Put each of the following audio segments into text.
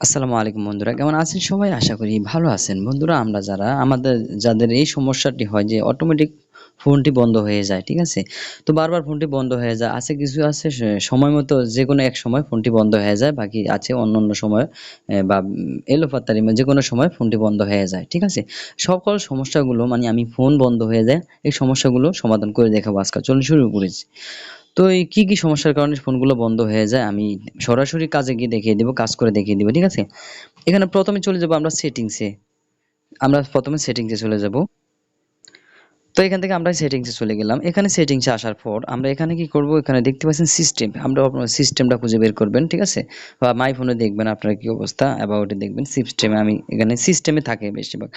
আসসালামু আলাইকুম বন্ধুরা, কেমন আছেন সবাই? আশা করি ভালো আছেন। বন্ধুরা, আমরা যারা, আমাদের যাদের এই সমস্যাটি হয় যে অটোমেটিক ফোনটি বন্ধ হয়ে যায়, ঠিক আছে? তো বারবার ফোনটি বন্ধ হয়ে যায়, আছে কিছু আছে সময় মতো যে কোনো এক সময় ফোনটি বন্ধ হয়ে যায়, বাকি আছে অন্য অন্য সময় বা এলোপাতারি যে কোনো সময় ফোনটি বন্ধ হয়ে যায়, ঠিক আছে? সকল সমস্যাগুলো মানে আমি ফোন বন্ধ হয়ে যায়, এই সমস্যাগুলো সমাধান করে দেখাবো আজকাল চলুন শুরু করেছি। তো এই কি কি সমস্যার কারণে ফোনগুলো বন্ধ হয়ে যায় আমি সরাসরি কাজে গিয়ে দেখিয়ে দিব, কাজ করে দেখিয়ে দিব, ঠিক আছে? এখানে প্রথমে চলে যাব আমরা সেটিংসে আমরা প্রথমে সেটিংসে চলে যাব। তো এখান থেকে আমরা সেটিংসে চলে গেলাম। এখানে সেটিংসে আসার পর আমরা এখানে কি করব? এখানে দেখতে পাচ্ছেন সিস্টেম আমরা আপনার সিস্টেমটা খুঁজে বের করবেন, ঠিক আছে? বা মাই ফোনে দেখবেন আপনার কি অবস্থা অ্যাবাউটে দেখবেন সিস্টেমে আমি এখানে সিস্টেমে থাকে বেশিরভাগ।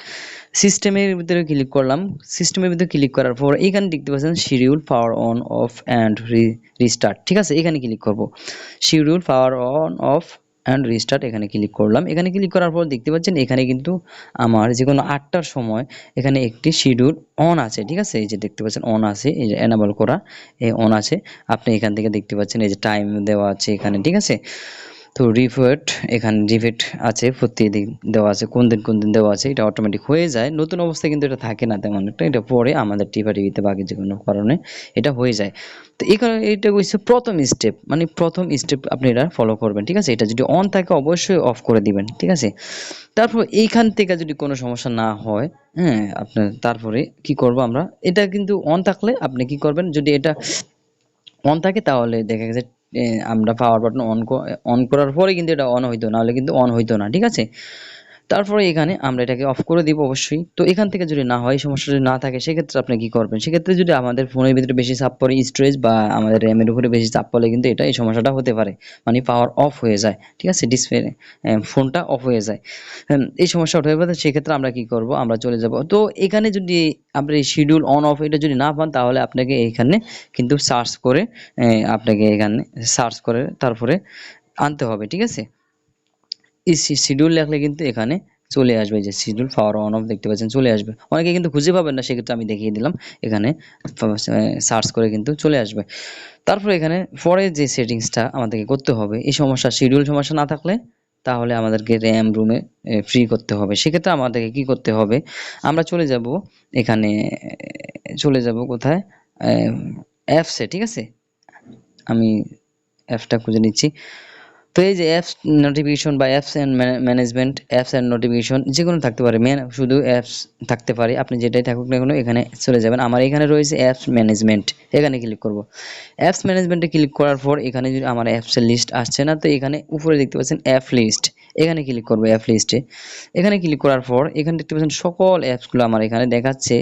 সিস্টেমের ভিতরে ক্লিক করলাম। সিস্টেমের ভিতরে ক্লিক করার পর এখানে দেখতে পাচ্ছেন schedule power on off and re restart ঠিক আছে? এখানে ক্লিক করব। Schedule power on off and restart এখানে ক্লিক করলাম। এখানে ক্লিক করার পর দেখতে পাচ্ছেন এখানে কিন্তু আমার যে কোনো আটটার সময় এখানে একটি শিডিউল অন আছে, ঠিক আছে? এই যে দেখতে পাচ্ছেন অন আছে, এই যে এনাবল করা, এই অন আছে। আপনি এখান থেকে দেখতে পাচ্ছেন এই যে টাইম দেওয়া আছে এখানে, ঠিক আছে? তো রিফেট এখানে রিফেট আছে প্রতিদিন দেওয়া আছে, কোন দিন কোন দিন দেওয়া আছে, এটা অটোমেটিক হয়ে যায়। নতুন অবস্থায় কিন্তু এটা থাকে না তেমন একটা, এটা পরে আমাদের টিপা টিভিতে বাকি যে কোনো কারণে এটা হয়ে যায়। তো এখানে এটা হচ্ছে প্রথম স্টেপ মানে প্রথম স্টেপ আপনি এটা ফলো করবেন, ঠিক আছে? এটা যদি অন থাকে অবশ্যই অফ করে দিবেন, ঠিক আছে? তারপর এইখান থেকে যদি কোনো সমস্যা না হয় হ্যাঁ আপনার তারপরে কি করব আমরা? এটা কিন্তু অন থাকলে আপনি কি করবেন? যদি এটা অন থাকে তাহলে দেখা গেছে আমরা পাওয়ার বাটন অন অন করার পরে কিন্তু এটা অন হইতো, নাহলে কিন্তু অন হইতো না, ঠিক আছে? তারপরে এখানে আমরা এটাকে অফ করে দিব অবশ্যই। তো এখান থেকে যদি না হয় সমস্যা যদি না থাকে সেক্ষেত্রে আপনি কি করবেন? সেক্ষেত্রে যদি আমাদের ফোনের ভিতরে বেশি চাপ পড়ে স্টোরেজ বা আমাদের র্যামের উপরে বেশি চাপ পড়লে কিন্তু এটা এই সমস্যাটা হতে পারে। মানে পাওয়ার অফ হয়ে যায় ঠিক আছে? ডিসপ্লে ফোনটা অফ হয়ে যায়। হ্যাঁ, এই সমস্যা হতে পারে সেক্ষেত্রে আমরা কি করব? আমরা চলে যাব। তো এখানে যদি আপনি শিডিউল অন অফ এটা যদি না পান তাহলে আপনাকে এখানে কিন্তু সার্চ করে আপনাকে এখানে সার্চ করে তারপরে আনতে হবে ঠিক আছে? শিডিউল লেখলে কিন্তু এখানে চলে আসবে যে শিডিউল পাওয়ার অন অফ দেখতে পাচ্ছেন চলে আসবে। অনেকে কিন্তু খুঁজে পাবেন না, সেক্ষেত্রে আমি দেখিয়ে দিলাম। এখানে সার্চ করে কিন্তু চলে আসবে। তারপর এখানে পরে যে সেটিংসটা আমাদেরকে করতে হবে, এই সমস্যা শিডিউল সমস্যা না থাকলে তাহলে আমাদেরকে র্যাম রুমে ফ্রি করতে হবে। সেক্ষেত্রে আমাদেরকে কি করতে হবে, আমরা চলে যাব এখানে, চলে যাব কোথায়? অ্যাপসে ঠিক আছে? আমি অ্যাপসটা খুঁজে নিচ্ছি। তো এই যে অ্যাপস নোটিফিকেশন বা apps and management apps and notification যে কোনো থাকতে পারে মেন শুধু অ্যাপস থাকতে পারে, আপনি যেটাই থাকুক না কেন এখানে চলে যাবেন। আমার এখানে রয়েছে অ্যাপস ম্যানেজমেন্ট এখানে ক্লিক করব। অ্যাপস ম্যানেজমেন্টে ক্লিক করার পর এখানে যদি আমার অ্যাপসের লিস্ট আসছে না, তো এখানে উপরে দেখতে পাচ্ছেন অ্যাপ লিস্ট এখানে ক্লিক করব অ্যাপ লিস্টে এখানে ক্লিক করার পর এখানে দেখতে পাচ্ছেন সকল অ্যাপসগুলো আমার এখানে দেখাচ্ছে।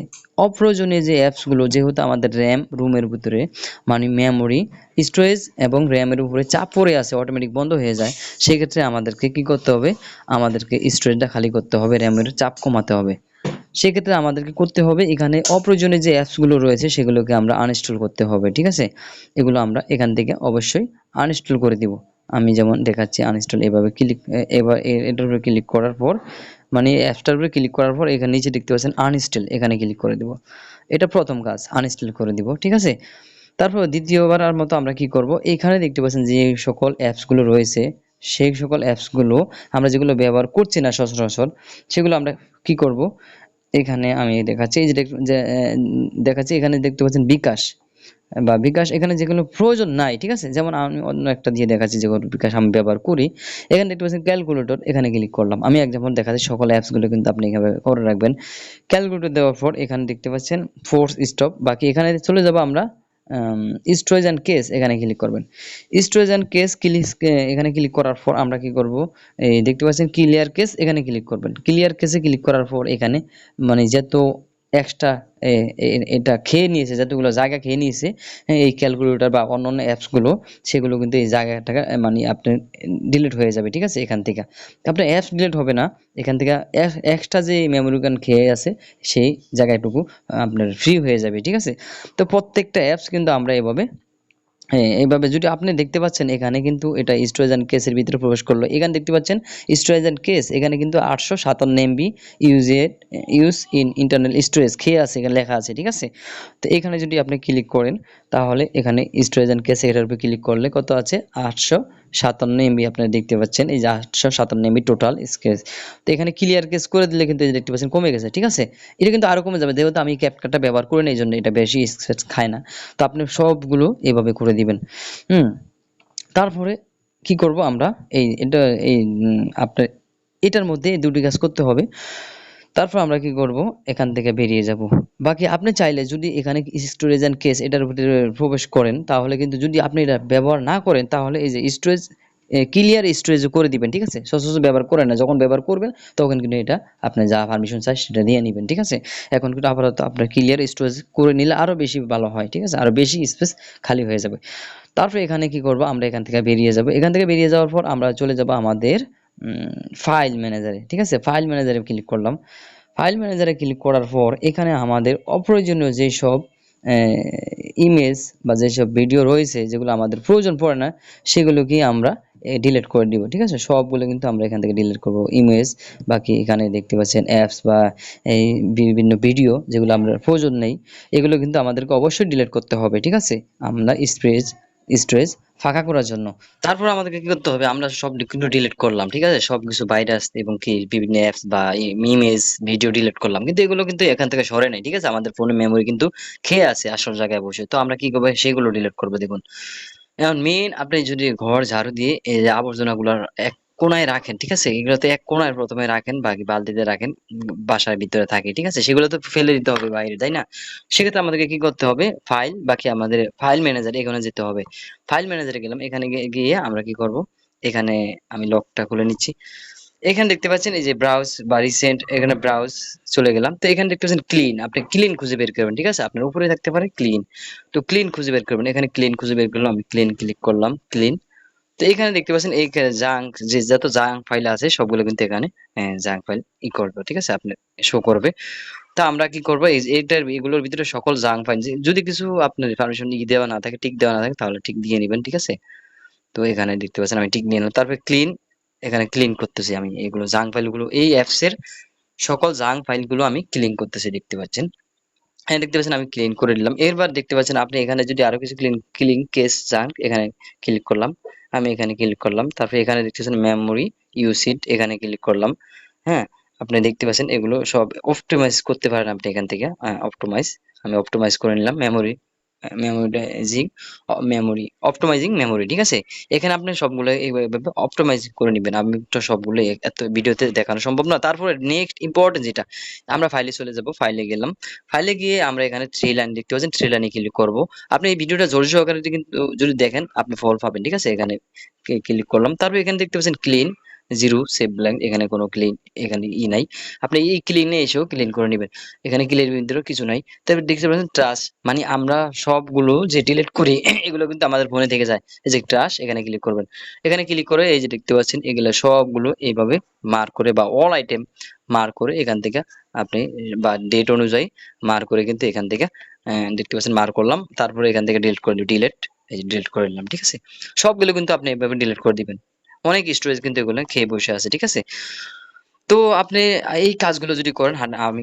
অপ্রয়োজনীয় যে অ্যাপসগুলো, যেহেতু আমাদের র্যাম রুমের ভিতরে মানে মেমোরি স্টোরেজ এবং র্যামের উপরে চাপ পড়ে আছে অটোমেটিক বন্ধ হয়ে যায়, সেক্ষেত্রে আমাদেরকে কি করতে হবে? আমাদেরকে স্টোরেজটা খালি করতে হবে র্যামের চাপ কমাতে হবে। সেক্ষেত্রে আমাদেরকে করতে হবে এখানে অপ্রয়োজনীয় যে অ্যাপসগুলো রয়েছে, সেগুলোকে আমরা আনইনস্টল করতে হবে, ঠিক আছে? এগুলো আমরা এখান থেকে অবশ্যই আনইনস্টল করে দিব। আমি যেমন দেখাচ্ছি আনইনস্টল এভাবে ক্লিক এবার এটার উপরে ক্লিক করার পর মানে অ্যাপসটার উপরে ক্লিক করার পর এখানে নিচে দেখতে পাচ্ছেন আনইনস্টল এখানে ক্লিক করে দিব। এটা প্রথম কাজ আনইনস্টল করে দিব, ঠিক আছে? তারপর দ্বিতীয়বার আর মতো আমরা কি করব? এখানে দেখতে পাচ্ছেন যে সকল অ্যাপসগুলো রয়েছে, সেই সকল অ্যাপসগুলো আমরা যেগুলো ব্যবহার করছি না সচরাচর, সেগুলো আমরা কি করব? এখানে আমি দেখাচ্ছি, এই যে দেখাচ্ছি, এখানে দেখতে পাচ্ছেন বিকাশ। বা বিকাশ এখানে যেগুলো প্রয়োজন নাই, ঠিক আছে? যেমন আমি অন্য একটা দিয়ে দেখাচ্ছি যেগুলো বিকাশ আমি ব্যবহার করি। এখানে দেখতে পাচ্ছেন ক্যালকুলেটর এখানে ক্লিক করলাম। আমি এক যেমন দেখাচ্ছি, সকল অ্যাপসগুলো কিন্তু আপনি এভাবে করে রাখবেন। ক্যালকুলেটর দেওয়ার পর এখানে দেখতে পাচ্ছেন ফোর্স স্টপ বাকি এখানে চলে যাব আমরা স্টোরেজ অ্যান্ড কেস এখানে ক্লিক করবেন। স্টোরেজ অ্যান্ড কেস ক্লিক এখানে ক্লিক করার পর আমরা কি করব? এই দেখতে পাচ্ছেন ক্লিয়ার কেস এখানে ক্লিক করবেন। ক্লিয়ার কেসে ক্লিক করার পর এখানে মানে যত এক্সট্রা এটা খেয়ে নিয়েছে, যতগুলো জায়গা খেয়ে নিয়েছে এই ক্যালকুলেটর বা অন্য অন্য অ্যাপসগুলো, সেগুলো কিন্তু এই জায়গাটা মানে আপনি ডিলিট হয়ে যাবে, ঠিক আছে, এখান থেকে। আপনার অ্যাপস ডিলিট হবে না, এখান থেকে এক্সট্রা যে মেমোরি কার্ড খেয়ে আছে, সেই জায়গাটুকু আপনার ফ্রি হয়ে যাবে, ঠিক আছে? তো প্রত্যেকটা অ্যাপস কিন্তু আমরা এভাবে হ্যাঁ এইভাবে যদি আপনি দেখতে পাচ্ছেন, এখানে কিন্তু এটা স্টোরেজান কেসের ভিতরে প্রবেশ করল। এখানে দেখতে পাচ্ছেন স্টোরেজান কেস এখানে কিন্তু আটশো সাতান্ন MB used use in internal storage খেয়ে আছে, এখানে লেখা আছে, ঠিক আছে? তো এখানে যদি আপনি ক্লিক করেন, তাহলে এখানে স্টোরেজান কেস এটার উপরে ক্লিক করলে কত আছে? আটশো সাতান্ন এমবি আপনারা দেখতে পাচ্ছেন। এই যে আটশো সাতান্ন এমবি টোটাল স্কেচ তো এখানে ক্লিয়ার কেস করে দিলে কিন্তু এই দেখতে পাচ্ছেন কমে গেছে, ঠিক আছে? এটা কিন্তু আরও কমে যাবে, যেহেতু আমি ক্যাপকাটটা ব্যবহার করি না, এই জন্য এটা বেশি স্কেচ খায় না। তো আপনি সবগুলো এভাবে করে দিবেন। হুম, তারপরে কি করব আমরা? এই, এটা, এই আপনার, এটার মধ্যে দুটি কাজ করতে হবে। তারপর আমরা কি করব? এখান থেকে বেরিয়ে যাব। বাকি আপনি চাইলে যদি এখানে স্টোরেজ এন্ড কেস এটার ভিতরে প্রবেশ করেন, তাহলে কিন্তু যদি আপনি এটা ব্যবহার না করেন, তাহলে এই যে স্টোরেজ ক্লিয়ার স্টোরেজ করে দিবেন, ঠিক আছে? সচরাচর ব্যবহার করেন না, যখন ব্যবহার করবেন, তখন কিন্তু এটা আপনি যা পারমিশন চাই সেটা দিয়ে নেবেন, ঠিক আছে? এখন কিন্তু আপাতত আপনার ক্লিয়ার স্টোরেজ করে নিলে আরও বেশি ভালো হয়, ঠিক আছে? আরও বেশি স্পেস খালি হয়ে যাবে। তারপরে এখানে কি করব? আমরা এখান থেকে বেরিয়ে যাব। এখান থেকে বেরিয়ে যাওয়ার পর আমরা চলে যাব আমাদের ফাইল ম্যানেজারে ঠিক আছে? ফাইল ম্যানেজারে ক্লিক করলাম। ফাইল ম্যানেজারে ক্লিক করার পর এখানে আমাদের অপ্রয়োজনীয় যেসব ইমেজ বা যেসব ভিডিও রয়েছে, যেগুলো আমাদের প্রয়োজন পড়ে না, সেগুলোকে আমরা ডিলিট করে দিব ঠিক আছে? সবগুলো কিন্তু আমরা এখান থেকে ডিলিট করব। ইমেজ বাকি এখানে দেখতে পাচ্ছেন অ্যাপস বা এই বিভিন্ন ভিডিও যেগুলো আমরা প্রয়োজন নেই, এগুলো কিন্তু আমাদেরকে অবশ্যই ডিলিট করতে হবে, ঠিক আছে? আমরা স্প্রেজ স্টোরেজ ফাঁকা করার জন্য। তারপর আমাদেরকে কি করতে হবে? আমরা সব কিন্তু ডিলিট করলাম, ঠিক আছে? সব কিছু বাইরে ভাইরাস এবং কি বিভিন্ন অ্যাপস বা ইমেজ ভিডিও ডিলিট করলাম। কিন্তু এগুলো কিন্তু এখান থেকে সরে নাই, ঠিক আছে? আমাদের ফোনে মেমোরি কিন্তু খেয়ে আছে আসল জায়গায় বসে। তো আমরা কি করব? সেগুলো ডিলিট করব, দেখুন। এখন মেইন আপনি যদি ঘর ঝাড়ু দিয়ে এই যে আবর্জনাগুলোর এক কোনায় রাখেন, ঠিক আছে? এগুলোতে এক কোনায় প্রথমে রাখেন, বাকি বালতিতে রাখেন, বাসার ভিতরে থাকে, ঠিক আছে? সেগুলো তো ফেলে দিতে হবে বাইরে, তাই না? সেক্ষেত্রে আমাদেরকে কি করতে হবে? ফাইল, বাকি আমাদের ফাইল ম্যানেজার এখানে যেতে হবে। ফাইল ম্যানেজারে গেলাম, এখানে গিয়ে- আমরা কি করব? এখানে আমি লকটা খুলে নিচ্ছি। এখানে দেখতে পাচ্ছেন, এই যে ব্রাউজ বা রিসেন্ট, এখানে ব্রাউজ চলে গেলাম। তো এখানে দেখতে পাচ্ছেন ক্লিন, আপনি ক্লিন খুঁজে বের করবেন, ঠিক আছে? আপনার উপরে থাকতে পারে ক্লিন। তো ক্লিন খুঁজে বের করবেন, এখানে ক্লিন খুঁজে বের করলাম, আমি ক্লিন ক্লিক করলাম, ক্লিন। তো এখানে দেখতে পাচ্ছেন এই জাঙ্ক যে যত জাঙ্ক ফাইল আছে, সবগুলো কিন্তু এখানে জাঙ্ক ফাইল ই করবে, ঠিক আছে? আপনি শো করবে। তা আমরা কি করব? এইটার এগুলোর ভিতরে সকল জাঙ্ক ফাইল যদি কিছু আপনার পারমিশন ই দেওয়া না থাকে টিক দেওয়া না থাকে, তাহলে টিক দিয়ে নেবেন, ঠিক আছে? তো এখানে দেখতে পাচ্ছেন, আমি টিক নিয়ে নিলাম। তারপরে ক্লিন এখানে ক্লিন করতেছি আমি এগুলো জাঙ্ক ফাইলগুলো এই অ্যাপস এর সকল জাঙ্ক ফাইলগুলো আমি ক্লিন করতেছি, দেখতে পাচ্ছেন? হ্যাঁ দেখতে পাচ্ছেন, আমি ক্লিন করে দিলাম এরবার দেখতে পাচ্ছেন, আপনি এখানে যদি আরও কিছু ক্লিন ক্লিন কেস জাঙ্ক এখানে ক্লিক করলাম। আমি এখানে ক্লিক করলাম। তারপরে এখানে দেখতে পাচ্ছেন মেমোরি ইউসিড এখানে ক্লিক করলাম। হ্যাঁ আপনি দেখতে পাচ্ছেন এগুলো সব অপটোমাইজ করতে পারেন আপনি এখান থেকে। অপটোমাইজ আমি অপটোমাইজ করে নিলাম memory memorising memory optimising memory ঠিক আছে? এখানে আপনি সবগুলো এইভাবে অপটিমাইজ করে নেবেন। আমি তো সবগুলো এত ভিডিওতে দেখানো সম্ভব না। তারপরে নেক্সট ইম্পর্টেন্ট যেটা, আমরা ফাইলে চলে যাব ফাইলে গেলাম। ফাইলে গিয়ে আমরা এখানে থ্রি লাইন দেখতে পাচ্ছেন থ্রি লাইনে ক্লিক করব। আপনি এই ভিডিওটা জোর সহকারে কিন্তু, যদি দেখেন, আপনি ফল পাবেন, ঠিক আছে? এখানে ক্লিক করলাম। তারপর এখানে দেখতে পাচ্ছেন ক্লিন জিরো সেভ ব্ল্যাঙ্ক এখানে কোনো ক্লিন এখানে ই নাই। আপনি এই ক্লিনে এসেও ক্লিন করে নেবেন। এখানে ক্লিনের ভিতরেও কিছু নাই। তারপর দেখতে পাচ্ছেন ট্রাশ মানে আমরা সবগুলো যে ডিলিট করি, এগুলো কিন্তু আমাদের ফোনে থেকে যায়। এই যে ট্রাশ এখানে ক্লিক করবেন। এখানে ক্লিক করে এই যে দেখতে পাচ্ছেন, এগুলো সবগুলো এইভাবে মার্ক করে বা অল আইটেম মার্ক করে এখান থেকে আপনি, বা ডেট অনুযায়ী মার্ক করে কিন্তু এখান থেকে দেখতে পাচ্ছেন মার্ক করলাম। তারপরে এখান থেকে ডিলিট করে ডিলেট এই যে ডিলিট করে নিলাম, ঠিক আছে? সবগুলো কিন্তু আপনি এভাবে ডিলিট করে দিবেন। অনেক স্টোরেজ কিন্তু এগুলো খেয়ে বসে আছে, ঠিক আছে? তো আপনি এই কাজগুলো যদি করেন আমি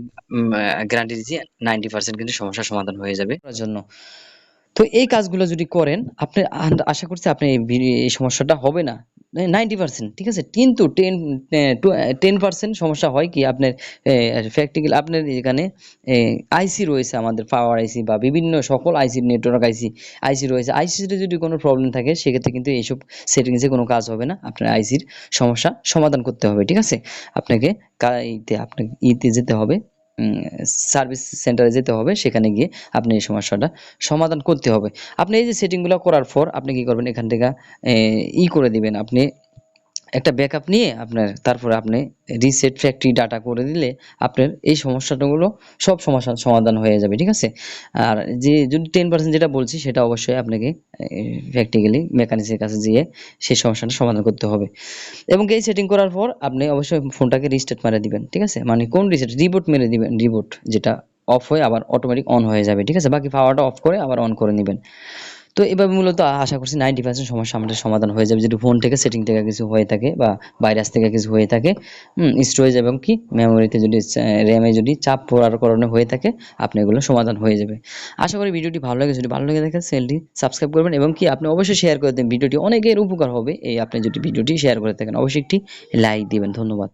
গ্যারান্টি দিচ্ছি নাইনটি পার্সেন্ট কিন্তু সমস্যার সমাধান হয়ে যাবে। জন্য। তো এই কাজগুলো যদি করেন, আপনি আশা করছি আপনি এই সমস্যাটা হবে না। নাইনটি পার্সেন্ট ঠিক আছে? কিন্তু টেন টেন পার্সেন্ট সমস্যা হয় কি? আপনার প্র্যাকটিক্যাল আপনার এখানে আইসি রয়েছে আমাদের পাওয়ার আইসি বা বিভিন্ন সকল আইসি নেটওয়ার্ক আইসি আইসি রয়েছে। আইসিতে যদি কোনো প্রবলেম থাকে, সেক্ষেত্রে কিন্তু এইসব সেটিংসে কোনো কাজ হবে না। আপনার আইসির সমস্যা সমাধান করতে হবে, ঠিক আছে? আপনাকে ইতে আপনাকে ইতে যেতে হবে। সার্ভিস সেন্টারে যেতে হবে, সেখানে গিয়ে আপনি এই সমস্যাটা সমাধান করতে হবে। আপনি এই যে সেটিংগুলো করার পর আপনি কি করবেন? এখান থেকে ই করে দিবেন। আপনি একটা ব্যাকআপ নিয়ে আপনার, তারপরে আপনি রিসেট ফ্যাক্টরি ডাটা করে দিলে আপনার এই সমস্যাটাগুলো সব সমস্যার সমাধান হয়ে যাবে, ঠিক আছে? আর যে, যদি টেন পার্সেন্ট যেটা বলছি সেটা অবশ্যই আপনাকে প্র্যাকটিক্যালি মেকানিক্সের কাছে গিয়ে সেই সমস্যাটা সমাধান করতে হবে। এবং এই সেটিং করার পর আপনি অবশ্যই ফোনটাকে রিস্টার্ট মেরে দিবেন, ঠিক আছে? মানে কোন রিসেট রিবোট মেরে দিবেন রিবোট যেটা অফ হয়ে আবার অটোমেটিক অন হয়ে যাবে, ঠিক আছে? বাকি পাওয়ারটা অফ করে আবার অন করে নেবেন। তো এভাবে মূলত আশা করছি নাইনটি পার্সেন্ট সমস্যা আমাদের সমাধান হয়ে যাবে। যদি ফোন থেকে সেটিং থেকে কিছু হয়ে থাকে বা ভাইরাস থেকে কিছু হয়ে থাকে স্টোরেজ এবং কি মেমোরিতে যদি র্যামে যদি চাপ পড়ার কারণে হয়ে থাকে, আপনি এগুলো সমাধান হয়ে যাবে। আশা করি ভিডিওটি ভালো লাগে যদি ভালো লেগে থাকে চ্যানেলটি সাবস্ক্রাইব করবেন এবং কি, আপনি অবশ্যই শেয়ার করে দেবেন ভিডিওটি অনেকের উপকার হবে। এই আপনি যদি ভিডিওটি শেয়ার করে থাকেন, অবশ্যই একটি লাইক দিবেন। ধন্যবাদ।